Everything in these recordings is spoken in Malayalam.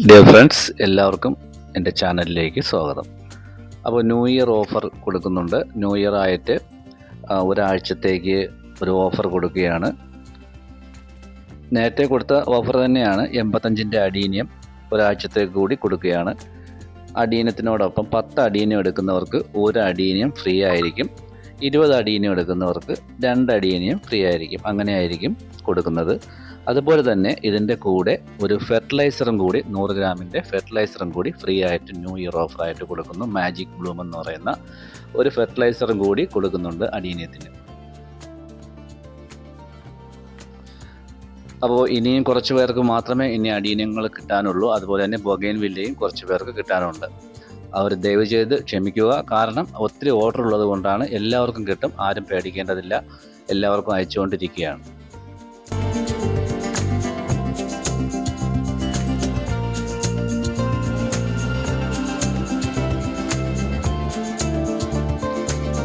ഡിയർ ഫ്രണ്ട്സ് എല്ലാവർക്കും എന്റെ ചാനലിലേക്ക് സ്വാഗതം. അപ്പോൾ ന്യൂ ഇയർ ഓഫർ കൊടുക്കുന്നുണ്ട്. ന്യൂ ഇയർ ആയിട്ട് ഒരാഴ്ചത്തേക്ക് ഒരു ഓഫർ കൊടുക്കുകയാണ്. നേരത്തെ കൊടുത്ത ഓഫർ തന്നെയാണ് എൺപത്തഞ്ചിന്റെ അടീനിയം ഒരാഴ്ചത്തേക്ക് കൂടി കൊടുക്കുകയാണ്. അടീനത്തിനോടൊപ്പം പത്ത് അടീനിയം എടുക്കുന്നവർക്ക് ഒരു അടീനിയം ഫ്രീ ആയിരിക്കും. ഇരുപത് അടിയനും എടുക്കുന്നവർക്ക് രണ്ട് അടീനിയം ഫ്രീ ആയിരിക്കും. അങ്ങനെ ആയിരിക്കും കൊടുക്കുന്നത്. അതുപോലെ തന്നെ ഇതിന്റെ കൂടെ ഒരു ഫെർട്ടിലൈസറും കൂടി നൂറ് ഗ്രാമിന്റെ ഫെർട്ടിലൈസറും കൂടി ഫ്രീ ആയിട്ട് ന്യൂ ഇയർ ഓഫറായിട്ട് കൊടുക്കുന്നു. മാജിക് ബ്ലൂം എന്ന് പറയുന്ന ഒരു ഫെർട്ടിലൈസറും കൂടി കൊടുക്കുന്നുണ്ട് അടീനിയത്തിന് അപ്പോൾ ഇനിയും കുറച്ച് പേർക്ക് മാത്രമേ ഇനി അടീനങ്ങൾ കിട്ടാനുള്ളൂ. അതുപോലെ തന്നെ ബൊഗൈൻ വില്ലയും കുറച്ച് പേർക്ക് കിട്ടാനുണ്ട്. അവർ ദയവ് ചെയ്ത് ക്ഷമിക്കുക. കാരണം ഒത്തിരി ഓർഡർ ഉള്ളത് കൊണ്ടാണ് എല്ലാവർക്കും കിട്ടും. ആരും പേടിക്കേണ്ടതില്ല. എല്ലാവർക്കും അയച്ചുകൊണ്ടിരിക്കുകയാണ്.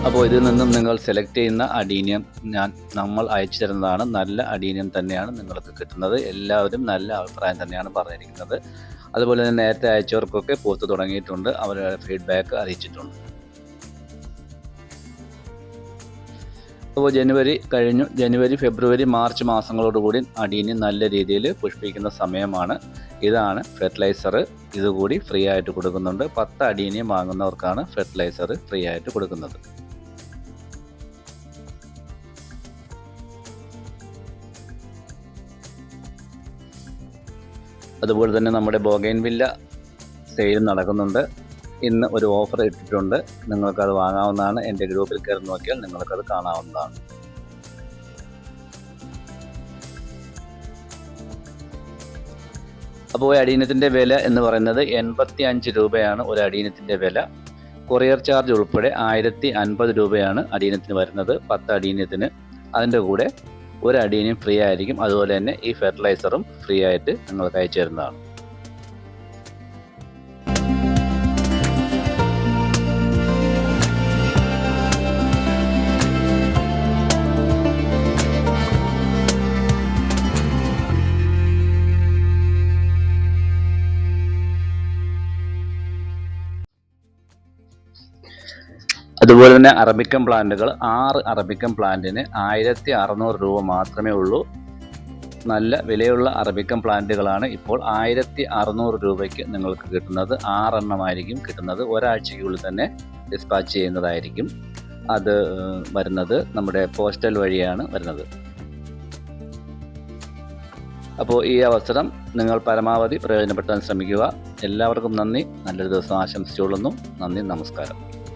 അപ്പോൾ ഇതിൽ നിന്നും നിങ്ങൾ സെലക്ട് ചെയ്യുന്ന അഡീനിയം ഞാൻ നമ്മൾ അയച്ചു തരുന്നതാണ്. നല്ല അഡീനിയം തന്നെയാണ് നിങ്ങൾക്ക് കിട്ടുന്നത്. എല്ലാവരും നല്ല അഭിപ്രായം തന്നെയാണ് പറഞ്ഞിരിക്കുന്നത്. അതുപോലെ തന്നെ നേരത്തെ അയച്ചവർക്കൊക്കെ പോത്ത് തുടങ്ങിയിട്ടുണ്ട്. അവരുടെ ഫീഡ്ബാക്ക് അറിയിച്ചിട്ടുണ്ട്. അപ്പോൾ ജനുവരി കഴിഞ്ഞു. ജനുവരി ഫെബ്രുവരി മാർച്ച് മാസങ്ങളോടുകൂടി അടീനി നല്ല രീതിയിൽ പുഷ്പിക്കുന്ന സമയമാണ്. ഇതാണ് ഫെർട്ടിലൈസർ ഇതുകൂടി ഫ്രീ ആയിട്ട് കൊടുക്കുന്നുണ്ട്. പത്ത് അടീനിയം വാങ്ങുന്നവർക്കാണ് ഫെർട്ടിലൈസർ ഫ്രീ ആയിട്ട് കൊടുക്കുന്നത്. അതുപോലെ തന്നെ നമ്മുടെ ബോഗൈൻ വില്ല സെയിൽ നടക്കുന്നുണ്ട്. ഇന്ന് ഒരു ഓഫർ ഇട്ടിട്ടുണ്ട്. നിങ്ങൾക്കത് വാങ്ങാവുന്നതാണ്. എന്റെ ഗ്രൂപ്പിൽ കയറി നോക്കിയാൽ നിങ്ങൾക്കത് കാണാവുന്നതാണ്. അപ്പോൾ അടീനത്തിന്റെ വില എന്ന് പറയുന്നത് എൺപത്തി അഞ്ച് രൂപയാണ് ഒരു അടീനത്തിന്റെ വില. കൊറിയർ ചാർജ് ഉൾപ്പെടെ ആയിരത്തി അൻപത് രൂപയാണ് അടീനത്തിന് വരുന്നത് പത്ത് അടീനത്തിന്. അതിന്റെ കൂടെ ഒരു അടിയനും ഫ്രീ ആയിരിക്കും. അതുപോലെ തന്നെ ഈ ഫെർട്ടിലൈസറും ഫ്രീ ആയിട്ട് നിങ്ങൾക്ക് അയച്ചു തരുന്നതാണ് അതുപോലെ തന്നെ അറബിക്കൻ പ്ലാന്റുകൾ. ആറ് അറബിക്കൻ പ്ലാന്റിന് ആയിരത്തി അറുന്നൂറ് രൂപ മാത്രമേ ഉള്ളൂ. നല്ല വിലയുള്ള അറബിക്കൻ പ്ലാന്റുകളാണ് ഇപ്പോൾ ആയിരത്തി അറുന്നൂറ് രൂപയ്ക്ക് നിങ്ങൾക്ക് കിട്ടുന്നത്. ആറെണ്ണമായിരിക്കും കിട്ടുന്നത്. ഒരാഴ്ചയ്ക്കുള്ളിൽ തന്നെ ഡിസ്പാച്ച് ചെയ്യുന്നതായിരിക്കും. അത് വരുന്നത് നമ്മുടെ പോസ്റ്റൽ വഴിയാണ് വരുന്നത്. അപ്പോൾ ഈ അവസരം നിങ്ങൾ പരമാവധി പ്രയോജനപ്പെടുത്താൻ ശ്രമിക്കുക. എല്ലാവർക്കും നന്ദി. നല്ലൊരു ദിവസം ആശംസിച്ചുകൊള്ളുന്നു. നന്ദി. നമസ്കാരം.